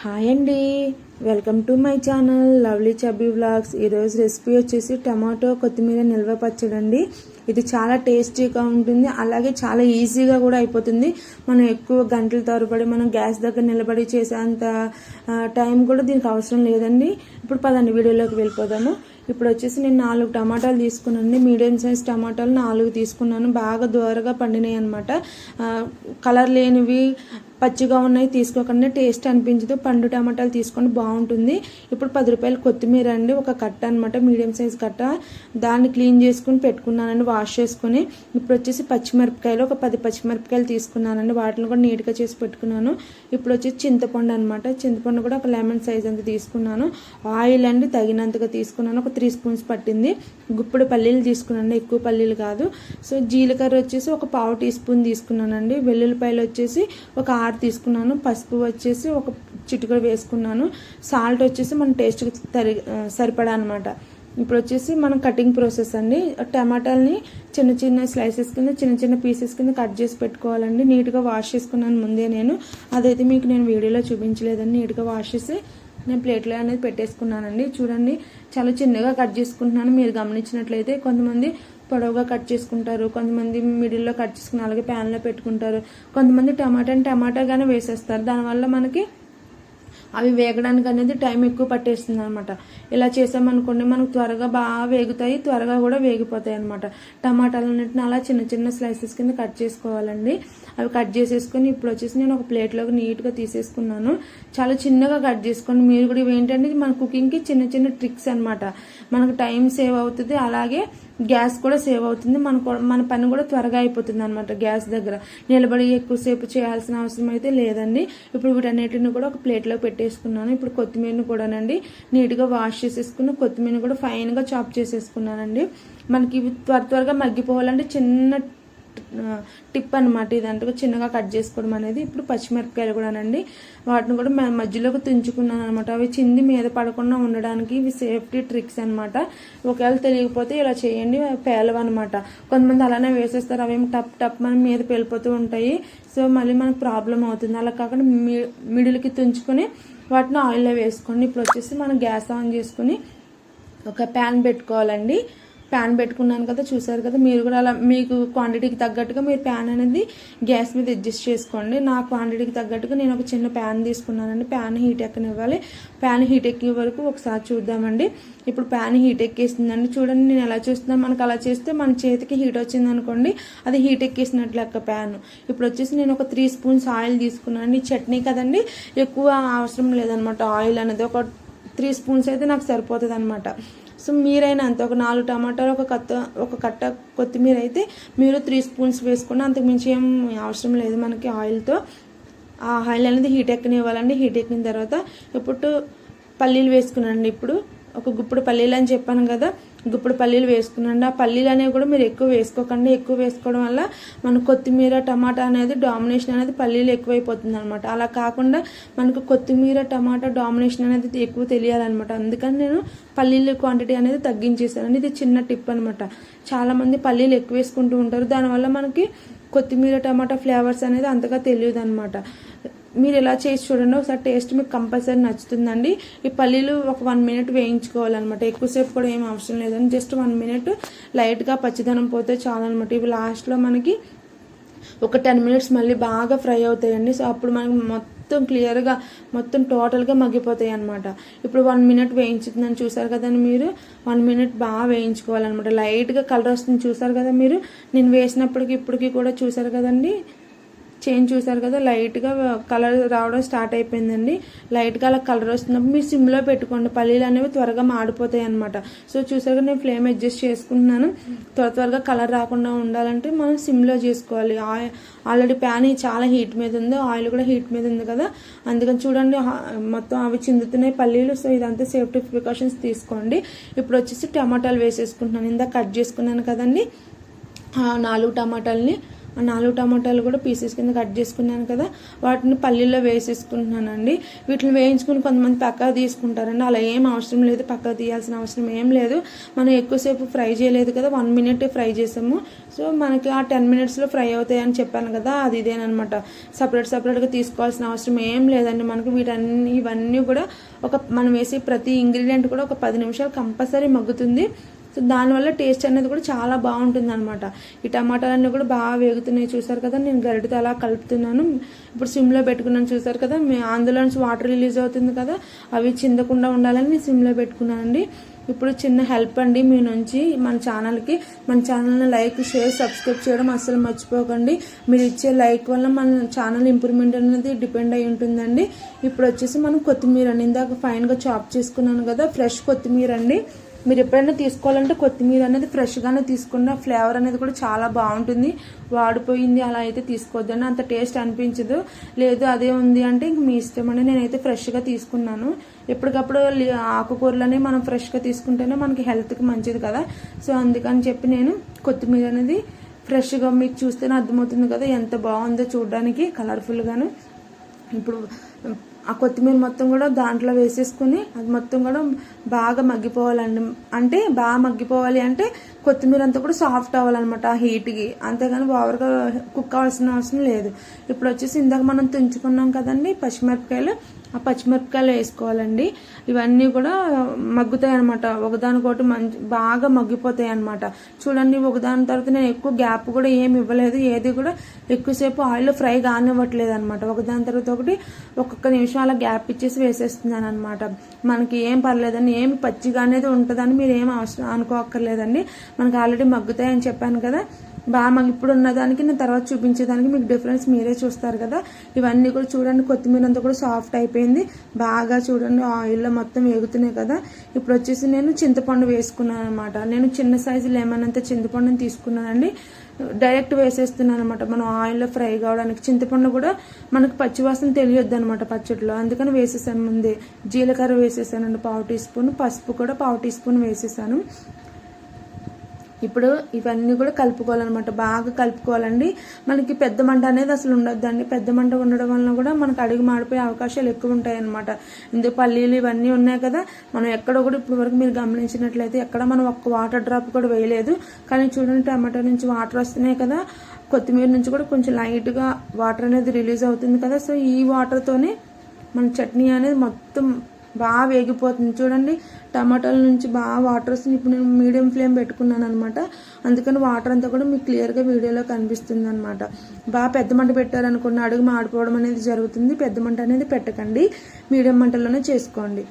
Hi అండి welcome to my channel lovely chubby vlogs ఈరోజు recipe వచ్చేసి టమాటో కొత్తిమీర నిల్వ పచ్చడండి ఇది చాలా టేస్టీగా ఉంటుంది. అలాగే చాలా ఈజీగా కూడా అయిపోతుంది. మనం ఎక్కువ గంటల తరబడి మనం గ్యాస్ దగ్గర నిలబడి చేసేంత టైం కూడా దీనికి అవసరం లేదండి. ఇప్పుడు పదండి వీడియోలోకి వెళ్ళిపోదాము. ఇప్పుడు వచ్చేసి నేను నాలుగు టమాటాలు తీసుకున్నాను మీడియం సైజ్ టమాటాలు నాలుగు తీసుకున్నాను. బాగా దూరగా పండినాయి అనమాట కలర్ లేనివి పచ్చిగా ఉన్నాయి. తీసుకోకుండా. టేస్ట్ అనిపించదు. పండు టమాటాలు తీసుకొని బాగుంటుంది. బాగుంటుంది. ఇప్పుడు పది రూపాయలు కొత్తిమీర అండి ఒక కట్ట అనమాట మీడియం సైజ్ కట్ట. దాన్ని క్లీన్ చేసుకుని పెట్టుకున్నానండి వాష్ చేసుకుని. ఇప్పుడు వచ్చేసి పచ్చిమిరపకాయలు ఒక పది పచ్చిమిరపకాయలు తీసుకున్నానండి వాటిని కూడా నీట్గా చేసి పెట్టుకున్నాను. ఇప్పుడు వచ్చేసి చింతపండు అనమాట చింతపండు కూడా ఒక లెమన్ సైజ్ అంత తీసుకున్నాను. ఆయిల్ అండి తగినంతగా తీసుకున్నాను ఒక త్రీ స్పూన్స్ పట్టింది. గుప్పుడు పల్లీలు తీసుకున్నాను ఎక్కువ పల్లీలు కాదు. సో జీలకర్ర వచ్చేసి ఒక పావు టీ స్పూన్ తీసుకున్నానండి. వెల్లుల్లిపాయలు వచ్చేసి ఒక ఆరు తీసుకున్నాను. పసుపు వచ్చేసి ఒక చిటికడ వేసుకున్నాను. సాల్ట్ వచ్చేసి మన టేస్ట్కి తరి సరిపడా అనమాట ఇప్పుడు వచ్చేసి మనం కటింగ్ ప్రాసెస్ అండి. టమాటాలని చిన్న చిన్న స్లైసెస్ కింద చిన్న చిన్న పీసెస్ కింద కట్ చేసి పెట్టుకోవాలండి. నీట్గా వాష్ చేసుకున్నాను ముందే నేను. అదైతే మీకు నేను వీడియోలో చూపించలేదండి. నీట్గా వాష్ చేసి నేను ప్లేట్లో అనేది పెట్టేసుకున్నానండి. చూడండి చాలా చిన్నగా కట్ చేసుకుంటున్నాను. మీరు గమనించినట్లయితే కొంతమంది పొడవుగా కట్ చేసుకుంటారు. కొంతమంది మిడిల్లో కట్ చేసుకుని అలాగే ప్యాన్లో పెట్టుకుంటారు. కొంతమంది టమాటాని టమాటాగానే వేసేస్తారు. దానివల్ల మనకి అవి వేగడానికి అనేది టైం ఎక్కువ పట్టేస్తుంది అనమాట ఇలా చేసామనుకోండి మనకు త్వరగా బాగా వేగుతాయి త్వరగా కూడా వేగిపోతాయి అనమాట టమాటాలన్నింటిని అలా చిన్న చిన్న స్లైసెస్ కింద కట్ చేసుకోవాలండి. అవి కట్ చేసేసుకొని ఇప్పుడు వచ్చేసి నేను ఒక ప్లేట్లోకి నీట్గా తీసేసుకున్నాను. చాలా చిన్నగా కట్ చేసుకోండి. మీరు కూడా ఇవి ఏంటంటే మన కుకింగ్కి చిన్న చిన్న ట్రిక్స్ అనమాట మనకు టైం సేవ్ అవుతుంది. అలాగే గ్యాస్ కూడా సేవ్ అవుతుంది. మన మన పని కూడా త్వరగా అయిపోతుంది అనమాట గ్యాస్ దగ్గర. నిలబడి ఎక్కువసేపు చేయాల్సిన అవసరం అయితే లేదండి. ఇప్పుడు వీటన్నిటిని కూడా ఒక ప్లేట్లో పెట్టేసుకున్నాను. ఇప్పుడు కొత్తిమీరని కూడానండి నీట్గా వాష్ చేసేసుకుని కొత్తిమీరని కూడా ఫైన్గా చాప్ చేసేసుకున్నానండి. మనకి త్వర త్వరగా మగ్గిపోవాలంటే చిన్న టిప్ అనమాట ఇదంటే చిన్నగా కట్ చేసుకోవడం అనేది ఇప్పుడు పచ్చిమిరపకాయలు కూడానండి. వాటిని కూడా మధ్యలోకి తుంచుకున్నాను అనమాట అవి చింది మీద పడకుండా ఉండడానికి ఇవి సేఫ్టీ ట్రిక్స్ అనమాట ఒకవేళ తెలియకపోతే ఇలా చేయండి పేలవన్నమాట. కొంతమంది అలానే వేసేస్తారు. అవేమి టప్ టప్ మన మీద పేలిపోతూ ఉంటాయి. సో మళ్ళీ మనకు ప్రాబ్లం అవుతుంది. అలా కాకుండా మిడిల్కి తుంచుకొని వాటిని ఆయిల్లో వేసుకోండి. ఇప్పుడు వచ్చేసి మనం గ్యాస్ ఆన్ చేసుకుని ఒక ప్యాన్ పెట్టుకోవాలండి. ప్యాన్ పెట్టుకున్నాను కదా చూసారు కదా మీరు కూడా అలా మీకు క్వాంటిటీకి తగ్గట్టుగా మీరు ప్యాన్ అనేది గ్యాస్ మీద అడ్జస్ట్ చేసుకోండి. నా క్వాంటిటీకి తగ్గట్టుగా నేను ఒక చిన్న ప్యాన్ తీసుకున్నానండి. ప్యాన్ హీట్ ఎక్కనివ్వాలి. ప్యాన్ హీట్ ఎక్కే వరకు ఒకసారి చూద్దామండి. ఇప్పుడు ప్యాన్ హీట్ ఎక్కేసిందండి. చూడండి నేను ఎలా చూస్తున్నాను మనకు అలా చేస్తే మన చేతికి హీట్ వచ్చింది అనుకోండి అది హీట్ ఎక్కేసినట్లు లెక్క ప్యాన్ ఇప్పుడు వచ్చేసి నేను ఒక త్రీ స్పూన్స్ ఆయిల్ తీసుకున్నాను ఈ చట్నీ కదండి ఎక్కువ అవసరం లేదనమాట. ఆయిల్ అనేది ఒక త్రీ స్పూన్స్ అయితే నాకు సరిపోతుంది అనమాట సో మీరైనా అంత ఒక నాలుగు టమాటాలు ఒక కత్త ఒక కట్ట కొత్తిమీర అయితే మీరు త్రీ స్పూన్స్ వేసుకుని అంతకుమించి ఏం అవసరం లేదు మనకి ఆయిల్తో. ఆ ఆయిల్ అనేది హీట్ ఎక్కనివ్వాలండి. హీట్ ఎక్కిన తర్వాత ఇప్పుడు పల్లీలు వేసుకున్నానండి. ఇప్పుడు ఒక గుప్పుడు పల్లీలు అని చెప్పాను కదా గుప్పుడు పల్లీలు వేసుకున్నాండి. ఆ పల్లీలు అనేవి కూడా మీరు ఎక్కువ వేసుకోకండి. ఎక్కువ వేసుకోవడం వల్ల మన కొత్తిమీర టమాటా అనేది డామినేషన్ అనేది పల్లీలు ఎక్కువైపోతుంది అనమాట అలా కాకుండా మనకు కొత్తిమీర టమాటా డామినేషన్ అనేది ఎక్కువ తెలియాలన్నమాట. అందుకని నేను పల్లీల క్వాంటిటీ అనేది తగ్గించేసానండి ఇది చిన్న టిప్ అనమాట చాలామంది పల్లీలు ఎక్కువ వేసుకుంటూ ఉంటారు. దానివల్ల మనకి కొత్తిమీర టమాటా ఫ్లేవర్స్ అనేది అంతగా తెలియదు అనమాట మీరు ఎలా చేసి చూడండి. ఒకసారి టేస్ట్ మీకు కంపల్సరీ నచ్చుతుందండి. ఈ పల్లీలు ఒక వన్ మినిట్ వేయించుకోవాలన్నమాట. ఎక్కువసేపు కూడా ఏం అవసరం లేదండి. జస్ట్ వన్ మినిట్ లైట్గా పచ్చిదనం పోతే చాలన్నమాట. ఇవి లాస్ట్లో మనకి ఒక టెన్ మినిట్స్ మళ్ళీ బాగా ఫ్రై అవుతాయండి. సో అప్పుడు మనకి మొత్తం క్లియర్గా మొత్తం టోటల్గా మగ్గిపోతాయి అనమాట ఇప్పుడు వన్ మినిట్ వేయించుతుందని చూసారు కదండి మీరు? వన్ మినిట్ బాగా వేయించుకోవాలన్నమాట. లైట్గా కలర్ వస్తుంది చూసారు కదా మీరు? నేను వేసినప్పటికి ఇప్పటికి కూడా చూసారు కదండి? చేంజ్ చూసారు కదా లైట్గా కలర్ రావడం స్టార్ట్ అయిపోయిందండి. లైట్గా అలా కలర్ వస్తున్నప్పుడు మీరు సిమ్లో పెట్టుకోండి. పల్లీలు అనేవి త్వరగా మాడిపోతాయి అనమాట సో చూసారు నేను ఫ్లేమ్ అడ్జస్ట్ చేసుకుంటున్నాను. త్వర త్వరగా కలర్ రాకుండా ఉండాలంటే మనం సిమ్లో చేసుకోవాలి. ఆయిల్ ఆల్రెడీ ప్యాన్ చాలా హీట్ మీద ఉంది. ఆయిల్ కూడా హీట్ మీద ఉంది కదా. అందుకని చూడండి మొత్తం అవి చిందుతున్నాయి పల్లీలు. సో ఇదంతా సేఫ్టీ ప్రికాషన్స్ తీసుకోండి. ఇప్పుడు వచ్చేసి టమాటాలు వేసేసుకుంటున్నాను. ఇందాక కట్ చేసుకున్నాను కదండి. నాలుగు టమాటాలని నాలుగు టమాటాలు కూడా పీసెస్ కింద కట్ చేసుకున్నాను కదా వాటిని పల్లీలో వేసేసుకుంటున్నానండి. వీటిని వేయించుకుని కొంతమంది పక్కకు తీసుకుంటారండి. అలా ఏం అవసరం లేదు పక్కకు తీయాల్సిన అవసరం ఏం లేదు. మనం ఎక్కువసేపు ఫ్రై చేయలేదు కదా వన్ మినిట్ ఫ్రై చేసాము. సో మనకి ఆ టెన్ మినిట్స్లో ఫ్రై అవుతాయి అని చెప్పాను కదా అది ఇదేనమాట సపరేట్ సపరేట్గా తీసుకోవాల్సిన అవసరం ఏం లేదండి మనకి. వీటన్ని ఇవన్నీ కూడా ఒక మనం వేసే ప్రతి ఇంగ్రీడియంట్ కూడా ఒక పది నిమిషాలు కంపల్సరీ మగ్గుతుంది. సో దానివల్ల టేస్ట్ అనేది కూడా చాలా బాగుంటుంది అనమాట ఈ టమాటాలన్నీ కూడా బాగా వేగుతున్నాయి. చూసారు కదా నేను గరిటతో అలా కలుపుతున్నాను. ఇప్పుడు సిమ్లో పెట్టుకున్నాను. చూసారు కదా మీ అందులో నుంచి వాటర్ రిలీజ్ అవుతుంది కదా అవి చిందకుండా ఉండాలని నేను సిమ్లో పెట్టుకున్నానండి. ఇప్పుడు చిన్న హెల్ప్ అండి మీ నుంచి మన ఛానల్కి. మన ఛానల్ని లైక్ షేర్ సబ్స్క్రైబ్ చేయడం అస్సలు మర్చిపోకండి. మీరు ఇచ్చే లైక్ వల్ల మన ఛానల్ ఇంప్రూవ్మెంట్ అనేది డిపెండ్ అయి ఉంటుందండి. ఇప్పుడు వచ్చేసి మనం కొత్తిమీర అండి ఇందాక ఫైన్గా చాప్ చేసుకున్నాను కదా ఫ్రెష్ కొత్తిమీర అండి. మీరు ఎప్పుడైనా తీసుకోవాలంటే కొత్తిమీర అనేది ఫ్రెష్గానే తీసుకున్న ఫ్లేవర్ అనేది కూడా చాలా బాగుంటుంది. వాడిపోయింది అలా అయితే తీసుకోవద్దని అంత టేస్ట్ అనిపించదు. లేదు అదే ఉంది అంటే ఇంక మీ ఇష్టం నేనైతే ఫ్రెష్గా తీసుకున్నాను. ఎప్పటికప్పుడు లి- ఆకుకూరలని మనం ఫ్రెష్గా తీసుకుంటేనే మనకి హెల్త్కి మంచిది కదా. సో అందుకని చెప్పి నేను కొత్తిమీర అనేది ఫ్రెష్గా మీకు చూస్తేనే అర్థమవుతుంది కదా ఎంత బాగుందో చూడడానికి కలర్ఫుల్గాను ఇప్పుడు ఆ కొత్తిమీర మొత్తం కూడా దాంట్లో వేసేసుకుని అది మొత్తం కూడా బాగా మగ్గిపోవాలండి. అంటే బాగా మగ్గిపోవాలి అంటే కొత్తిమీర అంతా కూడా సాఫ్ట్ అవ్వాలన్నమాట ఆ హీట్కి. అంతేగాని ఓవర్గా కుక్ అవ్వాల్సిన అవసరం లేదు. ఇప్పుడు వచ్చేసి ఇందాక మనం తుంచుకున్నాం కదండి పచ్చిమిరపకాయలు. ఆ పచ్చిమిరపకాయలు వేసుకోవాలండి. ఇవన్నీ కూడా మగ్గుతాయి అనమాట ఒకదానికొకటి మంచి బాగా మగ్గిపోతాయి అనమాట చూడండి ఒకదాని తర్వాత నేను ఎక్కువ గ్యాప్ కూడా ఏమి ఇవ్వలేదు. ఏది కూడా ఎక్కువసేపు ఆయిల్లో ఫ్రై కానివ్వట్లేదు అనమాట ఒకదాని తర్వాత ఒకటి ఒక్కొక్క నిమిషం అలా గ్యాప్ ఇచ్చేసి వేసేస్తున్నాను అనమాట మనకి ఏం పర్లేదండి. ఏమి పచ్చిగా అనేది ఉంటుందని మీరు ఏం అవసరం అనుకోక్కర్లేదండి. మనకి ఆల్రెడీ మగ్గుతాయని చెప్పాను కదా. బాగా మాకు ఇప్పుడు ఉన్నదానికి నేను తర్వాత చూపించేదానికి మీకు డిఫరెన్స్ మీరే చూస్తారు కదా. ఇవన్నీ కూడా చూడండి కొత్తిమీర అంతా కూడా సాఫ్ట్ అయిపోయింది. బాగా చూడండి ఆయిల్లో మొత్తం వేగుతున్నాయి కదా. ఇప్పుడు వచ్చేసి నేను చింతపండు వేసుకున్నాను అనమాట నేను చిన్న సైజు లెమన్ అంతా చింతపండుని తీసుకున్నానండి. డైరెక్ట్ వేసేస్తున్నాను అనమాట మనం ఆయిల్లో ఫ్రై కావడానికి చింతపండు కూడా మనకు పచ్చివాసన తెలియొద్దు అనమాట పచ్చడిలో అందుకని వేసేసాను ముందే జీలకర్ర వేసేసానండి పావు టీ స్పూన్. పసుపు కూడా పావు టీ స్పూన్ వేసేసాను. ఇప్పుడు ఇవన్నీ కూడా కలుపుకోవాలన్నమాట. బాగా కలుపుకోవాలండి. మనకి పెద్ద మంట అనేది అసలు ఉండొద్దండి. పెద్ద మంట ఉండడం వలన కూడా మనకు అడుగు మాడిపోయే అవకాశాలు ఎక్కువ ఉంటాయి అనమాట పల్లీలు ఇవన్నీ ఉన్నాయి కదా. మనం ఎక్కడ కూడా ఇప్పుడు వరకు మీరు గమనించినట్లయితే ఎక్కడ మనం ఒక్క వాటర్ డ్రాప్ కూడా వేయలేదు. కానీ చూడండి టమాటా నుంచి వాటర్ వస్తున్నాయి కదా. కొత్తిమీర నుంచి కూడా కొంచెం లైట్గా వాటర్ అనేది రిలీజ్ అవుతుంది కదా. సో ఈ వాటర్తోనే మన చట్నీ అనేది మొత్తం బాగా వేగిపోతుంది. చూడండి టమాటాల నుంచి బాగా వాటర్ వస్తుంది. ఇప్పుడు నేను మీడియం ఫ్లేమ్ పెట్టుకున్నాను అనమాట అందుకని వాటర్ అంతా కూడా మీకు క్లియర్గా వీడియోలో కనిపిస్తుంది అనమాట బాగా పెద్ద మంట పెట్టారనుకున్న అడుగు మాడిపోవడం అనేది జరుగుతుంది. పెద్ద మంట అనేది పెట్టకండి. మీడియం మంటలోనే చేసుకోండి.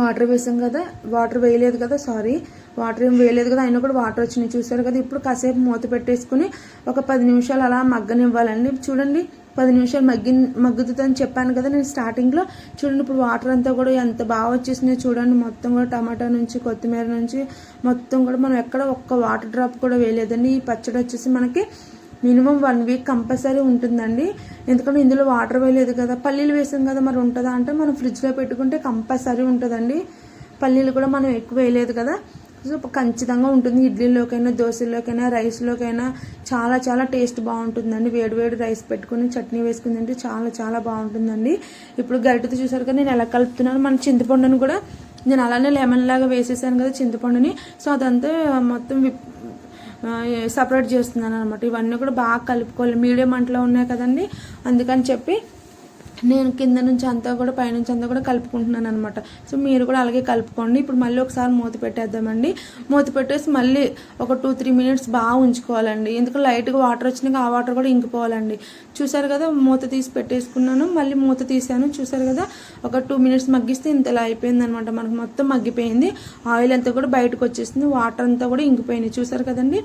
వాటర్ వేసాం కదా వాటర్ వేయలేదు కదా సారీ వాటర్ ఏం వేయలేదు కదా అయినా కూడా వాటర్ వచ్చినాయి. చూసారు కదా ఇప్పుడు కాసేపు మూత పెట్టేసుకుని ఒక పది నిమిషాలు అలా మగ్గనివ్వాలండి. చూడండి పది నిమిషాలు మగ్గి మగ్గుతుందని చెప్పాను కదా నేను స్టార్టింగ్లో చూడండి ఇప్పుడు వాటర్ అంతా కూడా ఎంత బాగా వచ్చేసినాయి చూడండి. మొత్తం కూడా టమాటా నుంచి కొత్తిమీర నుంచి మొత్తం కూడా మనం ఎక్కడ ఒక్క వాటర్ డ్రాప్ కూడా వేయలేదండి. ఈ పచ్చడి వచ్చేసి మనకి మినిమం వన్ వీక్ కంపల్సరీ ఉంటుందండి. ఎందుకంటే ఇందులో వాటర్ వేయలేదు కదా. పల్లీలు వేసాం కదా మరి ఉంటుందా అంటే మనం ఫ్రిడ్జ్లో పెట్టుకుంటే కంపల్సరీ ఉంటుందండి. పల్లీలు కూడా మనం ఎక్కువ వేయలేదు కదా. సో ఖచ్చితంగా ఉంటుంది. ఇడ్లీలోకైనా దోశలోకైనా రైస్లోకైనా చాలా చాలా టేస్ట్ బాగుంటుందండి. వేడి వేడి రైస్ పెట్టుకుని చట్నీ వేసుకుని తింటే చాలా చాలా బాగుంటుందండి. ఇప్పుడు గరిటతో చూసారు కదా నేను ఎలా కలుపుతున్నాను మన చింతపండుని కూడా నేను అలానే లెమన్ లాగా వేసేసాను కదా చింతపండుని. సో అదంతా మొత్తం విప్ సపరేట్ చేస్తున్నాను అనమాట ఇవన్నీ కూడా బాగా కలుపుకోవాలి. మీడియం అంట్లో ఉన్నాయి కదండి. అందుకని చెప్పి నేను కింద నుంచి అంతా కూడా పైనుంచి అంతా కూడా కలుపుకుంటున్నాను అనమాట సో మీరు కూడా అలాగే కలుపుకోండి. ఇప్పుడు మళ్ళీ ఒకసారి మూత పెట్టేద్దామండి. మూత పెట్టేసి మళ్ళీ ఒక టూ త్రీ మినిట్స్ బాగా ఉంచుకోవాలండి. ఎందుకంటే లైట్గా వాటర్ వచ్చినాక ఆ వాటర్ కూడా ఇంకిపోవాలండి. చూసారు కదా మూత తీసి పెట్టేసుకున్నాను. మళ్ళీ మూత తీసాను. చూసారు కదా ఒక టూ మినిట్స్ మగ్గిస్తే ఇంతలా అయిపోయింది అనమాట మనకు మొత్తం మగ్గిపోయింది. ఆయిల్ అంతా కూడా బయటకు వచ్చేసింది. వాటర్ అంతా కూడా ఇంకిపోయింది. చూసారు కదండి?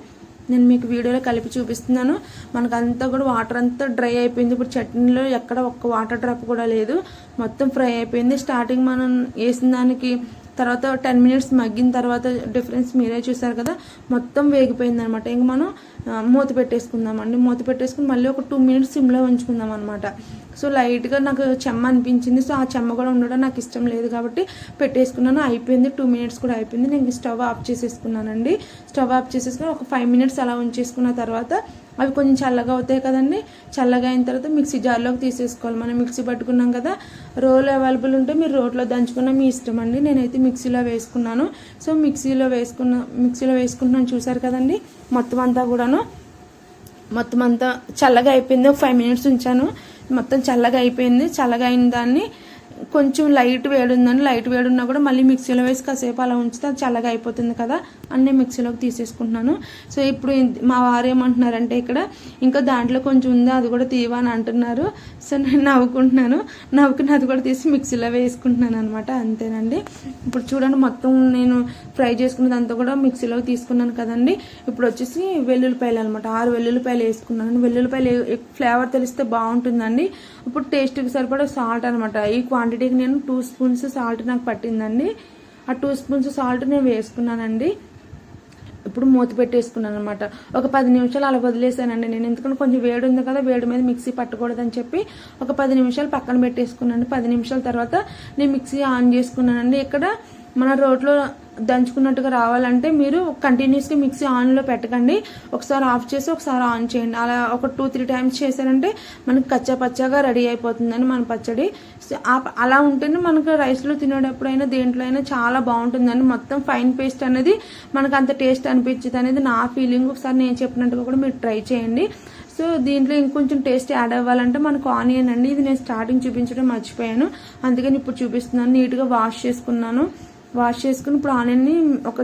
నేను మీకు వీడియోలో కలిపి చూపిస్తున్నాను. మనకు అంతా కూడా వాటర్ అంతా డ్రై అయిపోయింది. ఇప్పుడు చట్నీలో ఎక్కడ ఒక్క వాటర్ డ్రాప్ కూడా లేదు. మొత్తం ఫ్రై అయిపోయింది. స్టార్టింగ్ మనం వేసిన దానికి తర్వాత టెన్ మినిట్స్ మగ్గిన తర్వాత డిఫరెన్స్ మీరే చూసారు కదా. మొత్తం వేగిపోయింది అనమాట ఇంక మనం మూత పెట్టేసుకుందామండి. మూత పెట్టేసుకుని మళ్ళీ ఒక టూ మినిట్స్ సిమ్లో ఉంచుకుందాం అనమాట సో లైట్గా నాకు చెమ్మ అనిపించింది. సో ఆ చెమ్మ కూడా ఉండడం నాకు ఇష్టం లేదు కాబట్టి పెట్టేసుకున్నాను. అయిపోయింది. టూ మినిట్స్ కూడా అయిపోయింది. నేను స్టవ్ ఆఫ్ చేసేసుకున్నానండి. స్టవ్ ఆఫ్ చేసేసుకుని ఒక ఫైవ్ మినిట్స్ అలా ఉంచేసుకున్న తర్వాత అవి కొంచెం చల్లగా అవుతాయి కదండి. చల్లగా అయిన తర్వాత మిక్సీ జార్లోకి తీసేసుకోవాలి. మనం మిక్సీ పట్టుకున్నాం కదా రోల్ అవైలబుల్ ఉంటే మీరు రోట్లో దంచుకున్న మీ ఇష్టం అండి. నేనైతే మిక్సీలో వేసుకున్నాను. సో మిక్సీలో వేసుకున్న మిక్సీలో వేసుకుంటున్నాను చూసారు కదండి. మొత్తం అంతా కూడాను మొత్తం అంతా చల్లగా అయిపోయింది. ఒక ఫైవ్ మినిట్స్ ఉంచాను. మొత్తం చల్లగా అయిపోయింది. చల్లగా అయిన దాన్ని కొంచెం లైట్ వేడి ఉందని లైట్ వేడి ఉన్నా కూడా మళ్ళీ మిక్సీలో వేసి కాసేపు అలా ఉంచితే అది చల్లగా అయిపోతుంది కదా. అని నేను మిక్సీలోకి తీసేసుకుంటున్నాను. సో ఇప్పుడు మా వారు ఏమంటున్నారంటే ఇక్కడ ఇంకా దాంట్లో కొంచెం ఉంది అది కూడా తీవా అని అంటున్నారు. సో నేను నవ్వుకుంటున్నాను. నవ్వుకుని అది కూడా తీసి మిక్సీలో వేసుకుంటున్నాను అనమాట అంతేనండి. ఇప్పుడు చూడండి మొత్తం నేను ఫ్రై చేసుకున్నదంతా కూడా మిక్సీలోకి తీసుకున్నాను కదండి. ఇప్పుడు వచ్చేసి వెల్లుల్లిపాయలు అనమాట ఆరు వెల్లుల్లిపాయలు వేసుకున్నాను. వెల్లుల్లిపాయలు ఫ్లేవర్ తెలిస్తే బాగుంటుందండి. ఇప్పుడు టేస్ట్కి సరిపడా సాల్ట్ అనమాట ఈ క్వాంటిటీకి నేను టూ స్పూన్స్ సాల్ట్ నాకు పట్టిందండి. ఆ టూ స్పూన్స్ సాల్ట్ నేను వేసుకున్నానండి. ఇప్పుడు మూత పెట్టేసుకున్నాను అనమాట ఒక పది నిమిషాలు అలా వదిలేసానండి. నేను ఎందుకంటే కొంచెం వేడి ఉంది కదా వేడి మీద మిక్సీ పట్టకూడదని చెప్పి ఒక పది నిమిషాలు పక్కన పెట్టేసుకున్నాను. పది నిమిషాల తర్వాత నేను మిక్సీ ఆన్ చేసుకున్నానండి. ఇక్కడ మన రోట్లో దంచుకున్నట్టుగా రావాలంటే మీరు కంటిన్యూస్గా మిక్సీ ఆన్లో పెట్టకండి. ఒకసారి ఆఫ్ చేసి ఒకసారి ఆన్ చేయండి. అలా ఒక టూ త్రీ టైమ్స్ చేశారంటే మనకి కచ్చా పచ్చాగా రెడీ అయిపోతుందని మన పచ్చడి. అలా ఉంటేనే మనకు రైస్లో తినేటప్పుడైనా దేంట్లో అయినా చాలా బాగుంటుందని మొత్తం ఫైన్ పేస్ట్ అనేది మనకు అంత టేస్ట్ అనిపించదు అనేది నా ఫీలింగ్ ఒకసారి నేను చెప్పినట్టుగా కూడా మీరు ట్రై చేయండి. సో దీంట్లో ఇంకొంచెం టేస్ట్ యాడ్ అవ్వాలంటే మనకు ఆనియన్ అండి. ఇది నేను స్టార్టింగ్ చూపించడం మర్చిపోయాను. అందుకని ఇప్పుడు చూపిస్తున్నాను. నీట్గా వాష్ చేసుకున్నాను. వాష్ చేసుకుని ఇప్పుడు ఆనియన్ని ఒక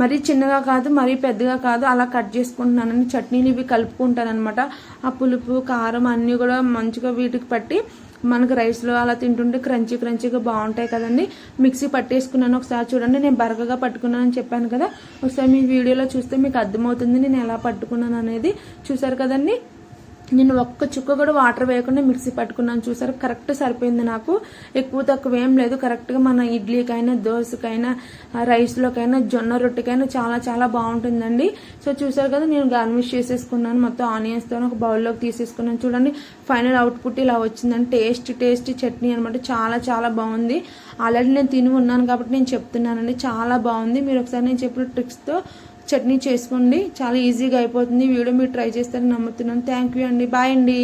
మరీ చిన్నగా కాదు మరీ పెద్దగా కాదు అలా కట్ చేసుకుంటున్నానని చట్నీని ఇవి కలుపుకుంటానమాట ఆ పులుపు కారం అన్నీ కూడా మంచిగా వీటికి పట్టి మనకు రైస్లో అలా తింటుంటే క్రంచీ క్రంచీగా బాగుంటాయి కదండి. మిక్సీ పట్టేసుకున్నాను ఒకసారి చూడండి నేను బరకగా పట్టుకున్నానని చెప్పాను కదా. ఒకసారి మీ వీడియోలో చూస్తే మీకు అర్థమవుతుంది నేను ఎలా పట్టుకున్నాను అనేది. చూసారు కదండి? నేను ఒక్క చుక్క కూడా వాటర్ వేయకుండా మిక్సీ పట్టుకున్నాను. చూసారు? కరెక్ట్ సరిపోయింది నాకు. ఎక్కువ తక్కువ ఏం లేదు. కరెక్ట్గా మన ఇడ్లీకైనా దోశకైనా రైస్లోకైనా జొన్న రొట్టెకైనా చాలా చాలా బాగుంటుందండి. సో చూసారు కదా నేను గార్నిష్ చేసేసుకున్నాను. మొత్తం ఆనియన్స్తో ఒక బౌల్లోకి తీసేసుకున్నాను. చూడండి ఫైనల్ అవుట్పుట్ ఇలా వచ్చిందండి. టేస్ట్ టేస్ట్ చట్నీ అనమాట చాలా చాలా బాగుంది. ఆల్రెడీ నేను తిని ఉన్నాను కాబట్టి నేను చెప్తున్నానండి. చాలా బాగుంది. మీరు ఒకసారి నేను చెప్పిన ట్రిక్స్తో చట్నీ చేసుకోండి. చాలా ఈజీగా అయిపోతుంది. వీడియో మీరు ట్రై చేస్తారని నమ్ముతున్నాను. థ్యాంక్ యూ అండి. బాయ్ అండి.